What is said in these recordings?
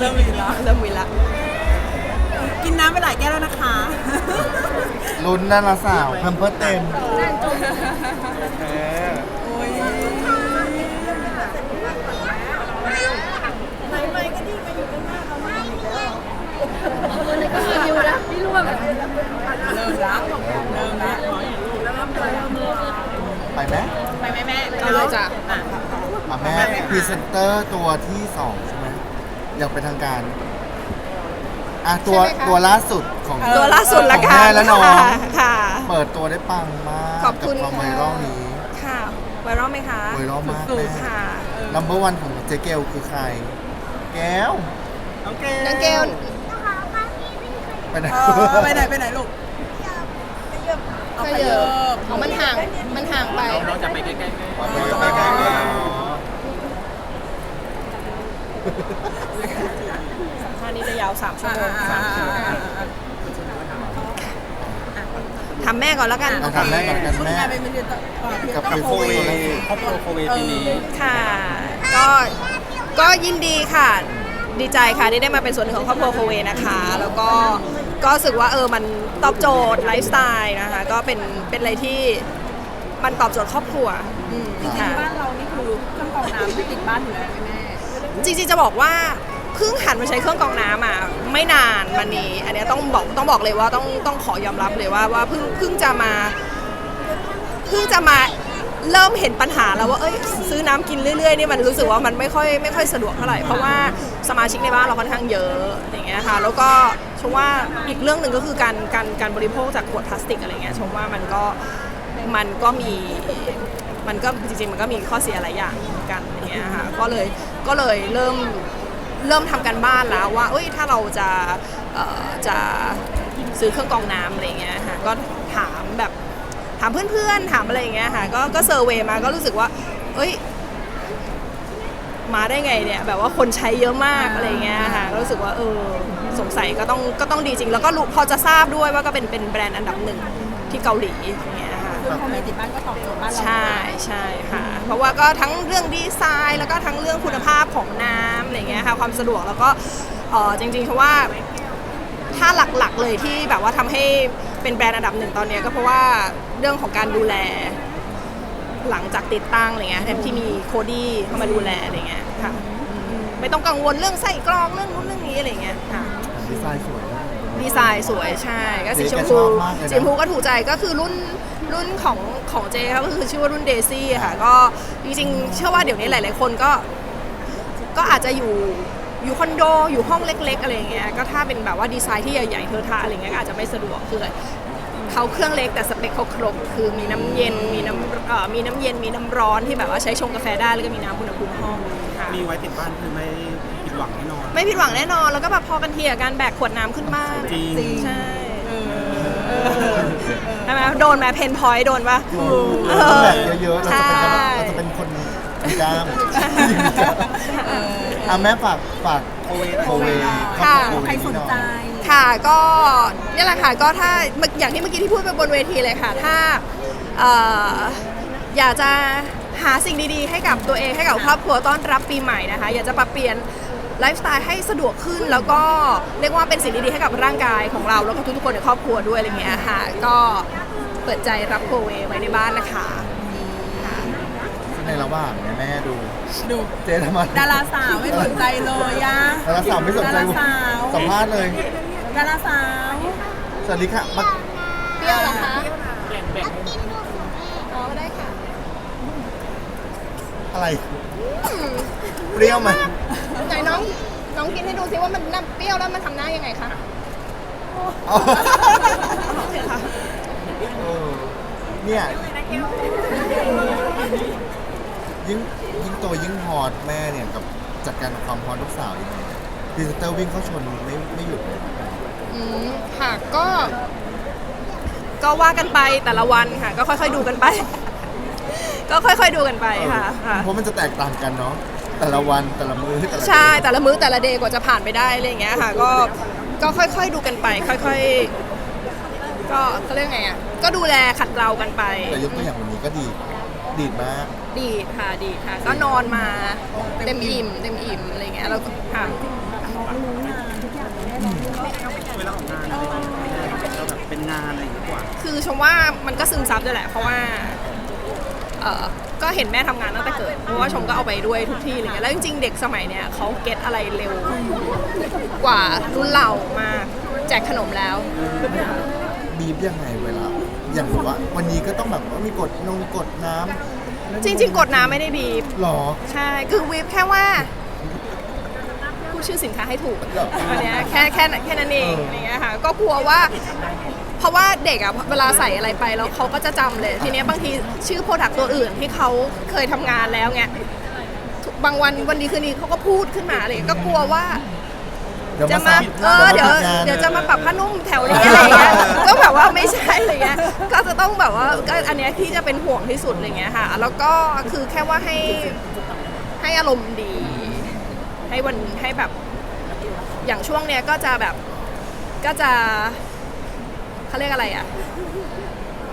เริ่มวินละเริ่มวินละกินน้ำไปหลายแก้วแล้วนะคะ ลุ้นนั่นละสาวเพิ่มเพิ่มเต็มเออโอ้ยอยู่นะพี่ร่วมเริ่มละเริ่มละไปไหมไปไหมแม่เอาเลยจ้ะ อะอะแม่พรีเซนเตอร์ตัวที่สองใช่ไหม อย่างเป็นทางการอะตัวตัวล่าสุดของตัวล่าสุดละของกันแม่และน้องค่ะค่ะ เปิดตัวได้ปังมากขอบคุณกับความไวค่ะ รัลนี้ค่ะไวรัลไหมคะไวรัลมากสุแม่ดๆค่ะ นัมเบอร์วันของเจเกลคือใคร แก้วน้องเกลน้องเกลไปไหน เออไปไหน ไปไหนลูกเอาขไปยเยอะอะอ๋อมันห่าง มันห่างไป น้องจะไปใกล้ไปไปใกล้ๆเล ยท่านี้จะยาว3ชั่วโมงๆอ่าๆทำแม่ก่อนแล้วกันเอาทำแม่ก่อนกันแม่เป็นมือต่อเอ่อกับกับเป็นโควิดครอบครัวโควิดปีนี้ค่ะ ก็ก็ยินดีค่ะ ดีใจค่ะที่ได้มาเป็นส่วนหนึ่งของครอบครัวโคเวนะคะ แล้วก็ก็รู้สึกว่าเออมันตอบโจทย์ไลฟ์สไตล์นะคะ ก็เป็นเป็นอะไรที่มันตอบโจทย์ครอบครัวอืมค่ะบ้านเรานี่คือเครื่องกรองน้ำที่ติดบ้านอยู่แล้วแม่จริงๆจะบอกว่า เพิ่งหันมาใช้เครื่องกรองน้ำอะไม่นานมานี้อันเนี้ยต้องบอกต้องบอกเลยว่าต้องต้องขอยอมรับเลยว่าว่าเพิ่งเพิ่งจะมาเพิ่งจะมาเริ่มเห็นปัญหาแล้วว่าเอ้ยซื้อน้ำกินเรื่อยๆนี่มันรู้สึกว่ามันไม่ค่อยไม่ค่อยสะดวกเท่าไหร่เพราะว่าสมาชิกในบ้านเราค่อนข้างเยอะอย่างเงี้ยค่ะแล้วก็ชมว่าอีกเรื่องหนึ่งก็คือการการการบริโภคจากขวดพลาสติกอะไรเงี้ยชมว่ามันก็มันก็มีมันก็จริงๆมันก็มีข้อเสียหลายอย่างเหมือนกันอย่างเงี้ยค่ะก็เลยก็เลยเริ่ม เริ่มทำกันบ้านแล้วว่าเอ้ยถ้าเราจะจะซื้อเครื่องกรองน้ำอะไรเงี้ยค่ะก็ถามแบบถามเพื่อนๆถามอะไรอย่างเงี้ยค่ะก็ก็เซอร์เวยมาก็รู้สึกว่า เอ้ย มาได้ไงเนี่ยแบบว่าคนใช้เยอะมากอะไรเงี้ยค่ะก็รู้สึกว่าเออสงสัยก็ต้องก็ต้องดีจริง แล้วก็พอจะทราบด้วยว่าก็เป็นเป็นแบรนด์อันดับหนึ่งที่เกาหลีอย่างเงี้ย ค่ะคือโควิดติดบ้านก็ตอบโจทย์บ้านเราใช่ใช่ค่ะ เพราะว่าก็ทั้งเรื่องดีไซน์ แล้วก็ทั้งเรื่องคุณภาพของน้ำอะไรเงี้ยค่ะความสะดวกแล้วก็เออจริงๆเพราะว่าถ้าหลักๆเลยที่แบบว่าทำให้เป็นแบรนด์อันดับหนึ่งตอนเนี้ยก็เพราะว่าเรื่องของการดูแล หลังจากติดตั้งอะไรเงี้ยแทนที่มีโคดี้เข้ามาดูแลอะไรเงี้ยค่ะอืมไม่ต้องกังวลเรื่องใส่กรองเรื่องนู้นเรื่องนี้อะไรเงี้ยค่ะ ดีไซน์สวยมาก ดีไซน์สวยใช่ก็สีชมเจ๊พูแกชอบมากเลยนะ สีชมพูก็ถูกใจก็คือรุ่น รุ่นของของเจครับก็คือชื่อว่ารุ่นเดซี่ค่ะ ก็จริงๆ เชื่อว่าเดี๋ยวนี้หลาย ๆ คนก็ ก็อาจจะอยู่อยู่คอนโด อยู่ห้องเล็ก ๆ อะไรอย่างเงี้ยก็ถ้าเป็นแบบว่าดีไซน์ที่ใหญ่ๆเทอะทะอะไรเงี้ยก็อาจจะไม่สะดวกคือเขาเครื่องเล็กแต่สเปคเขาครบคือมีน้ำเย็นมีน้ำเอ่อมีน้ำเย็นมีน้ำร้อนที่แบบว่าใช้ชงกาแฟได้แล้วก็มีน้ำอุณหภูมิห้องค่ะมีไว้ติดบ้านคือไม่ผิดหวังแน่นอน ไม่ผิดหวังแน่นอนแล้วก็แบบพอกันทีกับการแบกขวดน้ำขึ้นบ้านจริงใช่ ใช่ไหมโดนไหมเพนพอยต์โดนปะต้องแบบเยอะๆ เราจะเป็นใช่เราจะเป็นคนมีกล้ามอะแม่ฝากฝากโคเวโคเวครอบครัวโคเวใครสนใจ ค่ะก็นี่แหละค่ะก็ถ้าอย่างที่เมื่อกี้ที่พูดไปบนเวทีเลยค่ะ ถ้าเอ่ออยากจะหาสิ่งดีๆ ให้กับตัวเองให้กับครอบครัวต้อนรับปีใหม่นะคะ อยากจะปรับเปลี่ยน ไลฟ์สไตล์ให้สะดวกขึ้นแล้วก็เรียกว่าเป็นสิ่งดีๆให้กับร่างกายของเรา แล้วก็ทุกๆคนในครอบครัวด้วยอะไรเงี้ยค่ะ ก็เปิดใจรับโคเวไว้ในบ้านนะคะซึ่งในระหว่างเนี่ยแม่ดูดูเจ๊ทำไมดาราสาวไม่สนใจเลยอะดาราสาวไม่สนใจดาราสาวสัมภาษณ์เลยดาราสาวสวัสดีค่ะมาเปรี้ยวเหรอคะอ๋อได้ค่ะ อะไรเปรี้ยวไหมไหนน้องน้องกินให้ดูซิว่ามันน้ำเปรี้ยวแล้วมันทำหน้ายังไงคะอ๋อเออเนี่ยยิ่งยิ่งโตยิ่งฮอตแม่เนี่ยกับจัดการกับความฮอตลูกสาวยังไงพรีเซนเตอร์วิ่งเข้าชนไม่ไม่หยุดเลยอืมค่ะก็ก็ว่ากันไปแต่ละวันค่ะ ก็ค่อยๆดูกันไป ก็ค่อยๆดูกันไปค่ะเพราะมันจะแตกต่างกันเนาะแต่ละวันแต่ละมื้อใช่แต่ละมื้อแต่ละเดย์กว่าจะผ่านไปได้อะไรเงี้ยค่ะ ก็ก็ค่อยๆดูกันไป ค่อยๆ ก็ก็เรื่องไงอะก็ดูแลขัดเกลากันไป แต่ยกตัวอย่างวันนี้ก็ดีดีมาก ดีค่ะดีค่ะ ก็นอนมาเต็มอิ่มเต็มอิ่มอะไรเงี้ยแล้วก็ค่ะเป็นงานอะไรอย่างเงี้ยกว่า คือชมว่ามันก็ซึมซับด้วยแหละเพราะว่า เออก็เห็นแม่ทำงานตั้งแต่เกิดเพราะว่าชมก็เอาไปด้วยทุกที่อะไรเงี้ยแล้วจริงๆ เด็กสมัยเนี้ยเขาเก็ตอะไรเร็วกว่ารุ่นเรามากแจกขนมแล้ว บีบยังไงเวลา อย่างแบบว่าวันนี้ก็ต้องแบบว่ามีกดนงกดน้ำจริง ๆ กดน้ำไม่ได้บีบหรอ ใช่คือวีบแค่ว่าพูดชื่อสินค้าให้ถูกครับอันเนี้ยแค่แค่แค่นั้นเองเออออะไรเงี้ยค่ะก็กลัวว่า เพราะว่าเด็กอะเวลาใส่อะไรไปแล้วเขาก็จะจำเลย ทีเนี้ยบางทีชื่อโปรดักตัวอื่นที่เขาเคยทำงานแล้วเงี้ยบางวันวันดีคืนดีเขาก็พูดขึ้นมาอะไรเลยก็กลัวว่าเดี๋ยวจะมามาซ้ำเออเดี๋ยวมาผิงานเดี๋ยวจะมาปรับผ้านุ่มแถวนี้อะไรเงี้ยก็แบบว่าไม่ใช่อะไรเงี้ยก็จะต้องแบบว่าก็อันเนี้ยที่จะเป็นห่วงที่สุดอะไรเงี้ยค่ะ แล้วก็คือแค่ว่าให้ให้อารมณ์ดี ให้วันให้แบบอย่างช่วงเนี้ยก็จะแบบก็จะ เขาเรียกอะไรอะ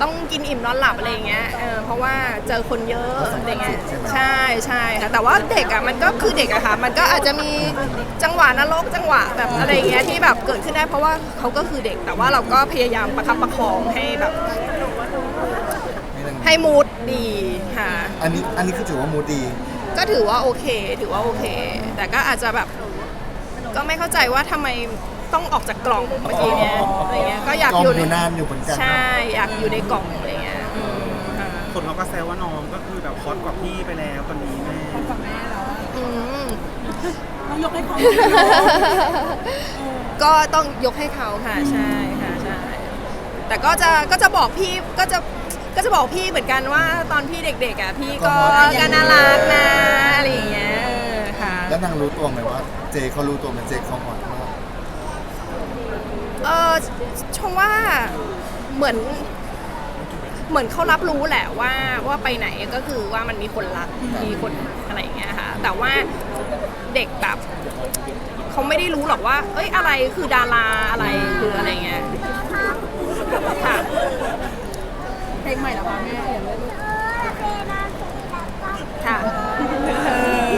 ต้องกินอิ่มนอนหลับอะไรอย่างเงี้ยเออเพราะว่าเจอคนเยอะอะไรเงี้ยใช่ใช่ค่ะแต่ว่าเด็กอะมันก็คือเด็กอะค่ะ มันก็อาจจะมีจังหวะนรกจังหวะแบบอะไรอย่างเงี้ยที่แบบเกิดขึ้นได้เพราะว่าเขาก็คือเด็กแต่ว่าเราก็พยายามประคับประคองให้แบบนี่นะให้มูดดีค่ะ อันนี้อันนี้คือถือว่ามูดดีก็ถือว่าโอเค ถือว่าโอเค แต่ก็อาจจะแบบ ก็ไม่เข้าใจว่าทำไม ต้องออกจากกล่องเมื่อกี้เนี้ยอะไรเงี้ยก็อยากกล้องอยู่อยู่ในนานอยู่เหมือนกันใช่อยากอยู่ในกล่องอะไรเงี้ยอืมค่ะคนเขาก็แซวว่าน้องก็คือแบบฮอตกว่าพี่ไปแล้วตอนนี้แม่กับแม่เราอืมต้องยกให้เขาก็ต้องยกให้เขาค่ะใช่ค่ะใช่แต่ก็จะก็จะบอกพี่ก็จะก็จะบอกพี่เหมือนกันว่าตอนพี่เด็กๆอะพี่ก็ก็น่ารักนะอะไรอย่างเงี้ยเออค่ะ แล้วนางรู้ตัวไหมว่าเจเขารู้ตัวไหมเจเขาฮอตมาก เออชมว่าเหมือน เหมือนเขารับรู้แหละว่าว่าไปไหนก็คือว่ามันมีคนรักมีคนอะไรอย่างเงี้ยค่ะ แต่ว่าเด็กแบบเขาไม่ได้รู้หรอกว่า เอ้ยอะไรคือดาราอะไรคืออะไรเงี้ยค่ะเพลงใหม่เหรอคะแม่ค่ะ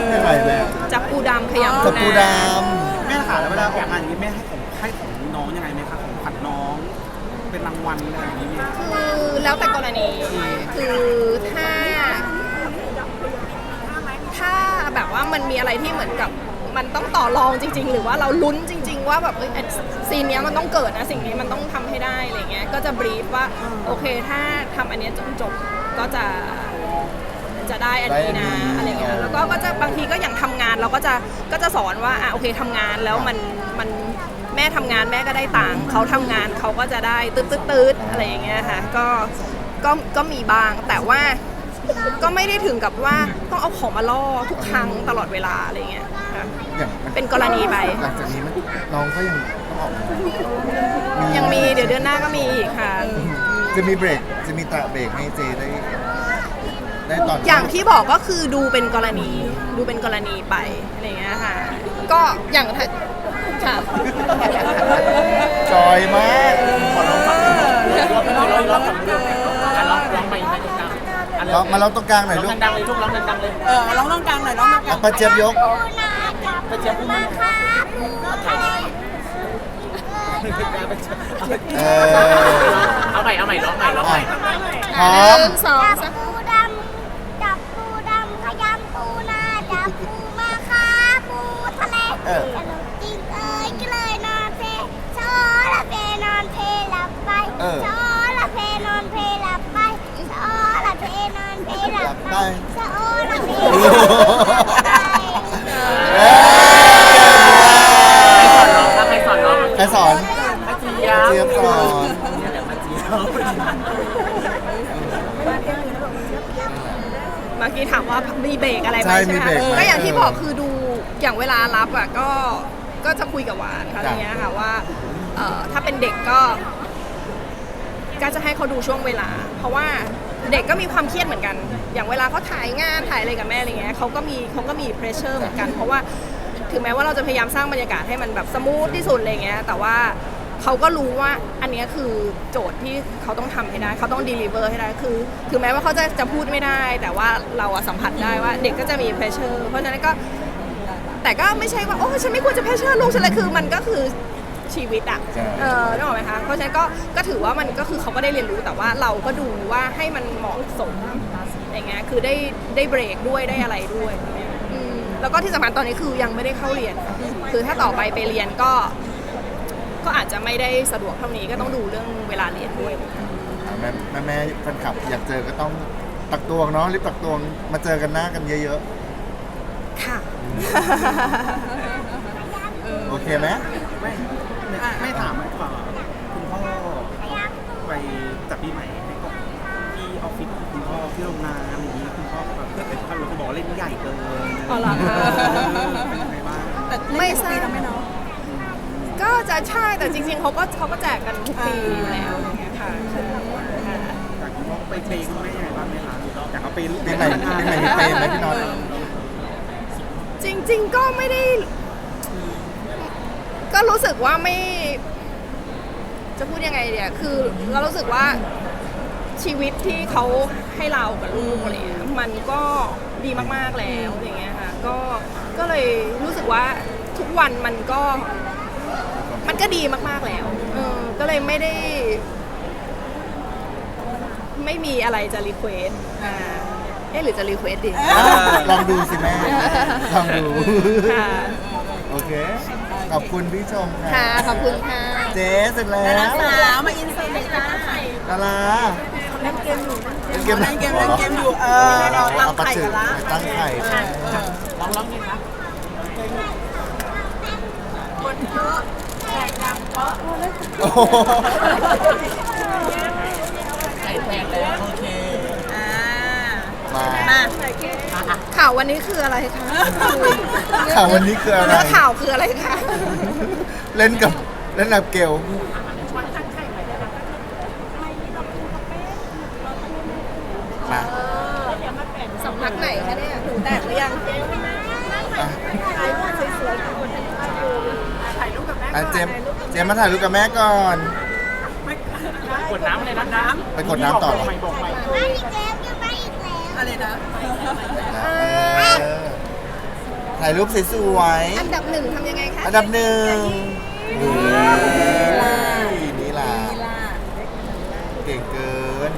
ไม่ไหวแล้วจับปูดำขยำจับปูดแม่ค่ะแล้วเวลาออกงานอย่างนี้แม่ให้ของให้ของน้องยังไงไหมคะของขวัญน้อง เป็นรางวัลอะไรอย่างนี้ไหมคือแล้วแต่กรณีคือถ้า ถ้าแบบว่ามันมีอะไรที่เหมือนกับมันต้องต่อรองจริง ๆ หรือว่าเราลุ้นจริง ๆ ว่าแบบเอ้ยซีนเนี้ยมันต้องเกิดนะสิ่งนี้มันต้องทำให้ได้อะไรเงี้ยก็จะบรีฟว่าโอเคถ้าทำอันเนี้ยจนจบก็จะจะได้อันนี้นะอะไรเงี้ยแล้วก็ก็จะบางทีก็อย่างทำงานเราก็จะก็จะสอนว่าอะโอเคทำงานแล้วมันมันแม่ทำงานแม่ก็ได้ตังค์เขาทำงานเขาก็จะได้ตืดตืดตืดอะไรอย่างเงี้ยค่ะก็ก็ก็มีบ้างแต่ว่าก็ไม่ได้ถึงกับว่าต้องเอาของมาล่อทุกครั้งตลอดเวลาอะไรเงี้ยค่ะำอย่างเป็นกรณีไปหลังจากนี้มันน้องก็ยังต้องออกมายังมีเดี๋ยวเดือนหน้าก็มีอีกค่ะ จะมีเบรกจะมีตะเบรกให้เจได้ได้ตอนอย่างที่บอกก็คือดูเป็นกรณีดูเป็นกรณีไปอะไรเงี้ยค่ะ ก็อย่างถ้า ค่ะ จอยมากลองมาลองตรงกลางหน่อยลูกดังเลยทุกร้องดังเลยเออร้องตรงกลางหน่อยร้องตรงกลาอะงป้าเจี๊ยบยกไปเจี๊ยบอุ้มเออเอาใหม่เอาใหม่ร้องใหม่ร้องใหม่พร้อมหนึ่งสองจับสามปูดำจับปูดำขยำปูนาจับปูมาคาปูทะเล หลับไปชอละเพนอนเพหลับไปเอ้ยใครสอนร้องใครสอนเจี๊ยบเจี๊ยบสอนเดี๋ยวมาจียเมื่อกี้ถามว่ามีเบรกอะไรไหมใช่ใช่มีไหมเบรกไหมก็อย่างที่บอกคือดูอย่างเวลารับอะก็ก็จะคุยกับหวานค่ะอะไรจ้ะเงี้ยค่ะว่าเอ่อถ้าเป็นเด็กก็ ก็จะให้เขาดูช่วงเวลา เพราะว่าเด็กก็มีความเครียดเหมือนกัน อย่างเวลาเขาถ่ายงานถ่ายอะไรกับแม่อะไรเงี้ยเขาก็มีเขาก็มีเพรสเชอร์เหมือนกัน เพราะว่าถึงแม้ว่าเราจะพยายามสร้างบรรยากาศให้มันแบบสมูทที่สุดอะไรเงี้ยแต่ว่าเขาก็รู้ว่าอันเนี้ยคือโจทย์ที่เขาต้องทำให้ได้ เขาต้อง deliver ให้ได้คือ ถึงแม้ว่าเขาจะจะพูดไม่ได้ แต่ว่าเราอะสัมผัสได้ว่าเด็กก็จะมีเพรสเชอร์เพราะฉะนั้นก็แต่ก็ไม่ใช่ว่าโอ้ฉันไม่ควรจะเพรสเชอร์ลูกฉันเลยคือมันก็คือชีวิตอะใช่เออนึกออกไหมคะ เพราะฉะนั้นก็ก็ถือว่ามันก็คือเขาก็ได้เรียนรู้แต่ว่าเราก็ดูว่าให้มันเหมาะสมอย่าง เงี้ยคือได้ได้เบรกด้วยได้อะไรด้วยอืมแล้วก็ที่สำคัญตอนนี้คือยังไม่ได้เข้าเรียน คือถ้าต่อไปไปเรียนก็ ก็อาจจะไม่ได้สะดวกเท่านี้ก็ต้องดูเรื่องเวลาเรียนด้วยอะแม่แม่แม่แฟนคลับอยากเจอก็ต้องตักตวงเนาะรีบตักตวงมาเจอกันหน้ากันเยอะค่ะ ๆ โอเคไหมไม่ไม่ไม่ถามดีกว่าคุณพ่อไปจับปีใหม่ พ่อที่โรงงานอะไรอย่างนี้คุณพ่อก็แบบเพื่อนเป็นพ่อเขาบอกว่าเล่นใหญ่เกินอ๋อเหรอคะ เป็นยังไงบ้าง แต่ไม่ไม่ทราทบราบไหมเนาะ ก็จะใช่แต่จริงๆเขาก็เขาก็แจกกันทุกปีอยู่แล้วอย่างเงี้ยค่ะค่ะ จากคุณพ่อไปเปย์คุณแม่ยังไงบ้างไหมคะอยากเอาไปลูกปีใหม่ปีใหม่มีเปย์ไหมพี่น็อตจริง ๆ ก็ไม่ได้ ก็รู้สึกว่าไม่ จะพูดยังไงเดียคือเรารู้สึกว่า ชีวิตที่เขาให้เรากับลูกอะไรเงี้ยมันก็ดีมากๆแล้วอย่างเงี้ยค่ะก็ก็เลยรู้สึกว่าทุกวันมันก็ มันก็ดีมากๆแล้วเออก็เลยไม่ได้ ไม่มีอะไรจะรีเควสอ่าเอ๊ะหรือจะรีเควสดีอะลองดูสิแม่ ลองดู ค่ะโอเค ขอบคุณพี่ชมค่ะ ค่ะขอบคุณค่ะ เจ๊เสร็จแล้วดาราสาวมาอินเสิร์ตเลยจ้า ดารา เล่นเกมอยู่เล่นเกมเล่นเกมเล่นเกมอยู่เออเราตั้งไข่กันละตั้งไข่ใช่ไหมลองลองนี่นะคนเยอะแขกดังเพราะโอ้โหไข่แตกแล้วโอเคอ่ามามาข่าววันนี้คืออะไรคะข่าววันนี้คืออะไรเนื้อข่าวคืออะไรคะเล่นกับเล่นกับเกลมา สำนักไหนคะเนี่ยหูแตกหรือยัง อะ ถ่ายรูปสวยๆกับคนถ่ายรูปกับแม่ อะเจมส์เจมส์มาถ่ายรูปกับแม่ก่อน กดน้ำเลยนะน้ำไปกดน้ำต่อเหรอใหม่บอกใหม่มาอีกแล้วจะมาอีกแล้วอะไรนะ เออถ่ายรูปสวยอันดับหนึ่งทำยังไงคะๆ อันดับหนึ่งนี่นี่ล่ะนี่ล่ะเก่งเกิน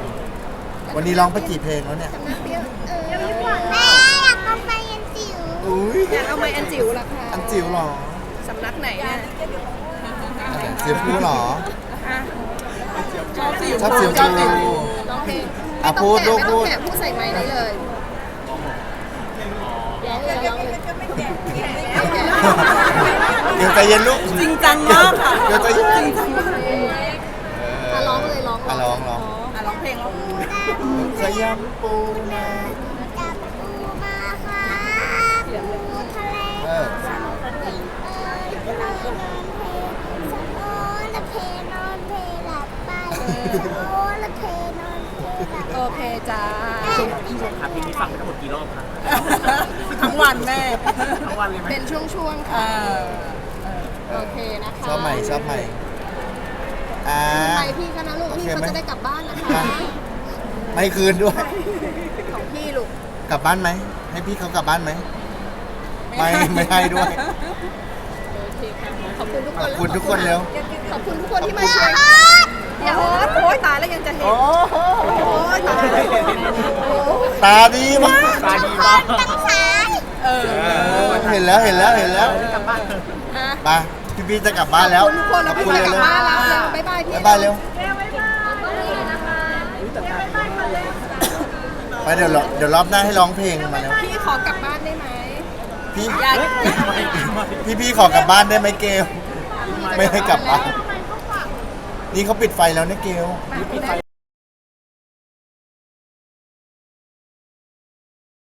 วันนี้ร้องไปกี่เพลงแล้วเนี่ยสำนักเดียวเออแม่อยากเอาไปยันจิ๋วอุ้ยอยากเอาไม้อันจิ๋วเหรอคะอันจิ๋วเหรอ สำนักไหนเนี่ยเสียบพูเหรออะชอบสิวชอบเสียงชอบพูร้องเพลงอะไม่ต้องพูดแกะลูกไม่ต้องพูดแกะพูดใส่ไม้ได้เลยร้องเลยร้องเลยเดี๋ยวใจเย็นลูก จริงจังมากค่ะเดี๋ยวใจเย็นจริงจังมากอะร้องเลยร้องอะร้องร้องอะร้องเพลงร้องขยำปูนาจับปูมาค่ะปูทะเลเออเโอละเพนอนเพหลับไปสะโอละเพนอนเพหลับโอเคจ้าครับเพลงนี้ฟังไปทั้งหมดกี่รอบครับทั้งวันแม่ทั้งวันเลยไหมเป็นช่วงๆเอค่ะอโอเคนะคะชอบใหม่ชอบใหม่อ่าไปพี่คะนะลูกโอพี่เคเขาไหมจะได้กลับบ้านนะคะมาไม่คืนด้วยของพี่ลูกกลับบ้านไหมให้พี่เขากลับบ้านไหมไม่ไม่ให้ด้วย โอเคค่ะขอบคุณทุกขคอบนคุณทุกคนเร็วขอบคุณทุกคนที่มาเชียร์เดี๋ยวโอ๊ยตายแล้วยังจะเห็น โอ้โอ๊ยตายแล้วโอ้ยตาดีมากตาดีมากตั้งสายเออเห็นแล้วเห็นแล้วเห็นแล้วกลับบ้านเถอะอะไปพี่พี่จะกลับบ้านแล้วขอบคุณทุกคนแล้วพี่ไปกลับเร็วบ้านแล้วเร็วบ๊ายบายพี่บ๊ายบายเร็วไปเดี๋ยวรอเดี๋ยวรอบหน้าให้ร้องเพลงมาแล้ว พี่ขอกลับบ้านได้ไหม พี่อยากพี่พี่ขอกลับบ้านได้ไหมเกลไม่ให้กลับบ้านนี่เขาปิดไฟแล้วนะเกล ปิดไฟ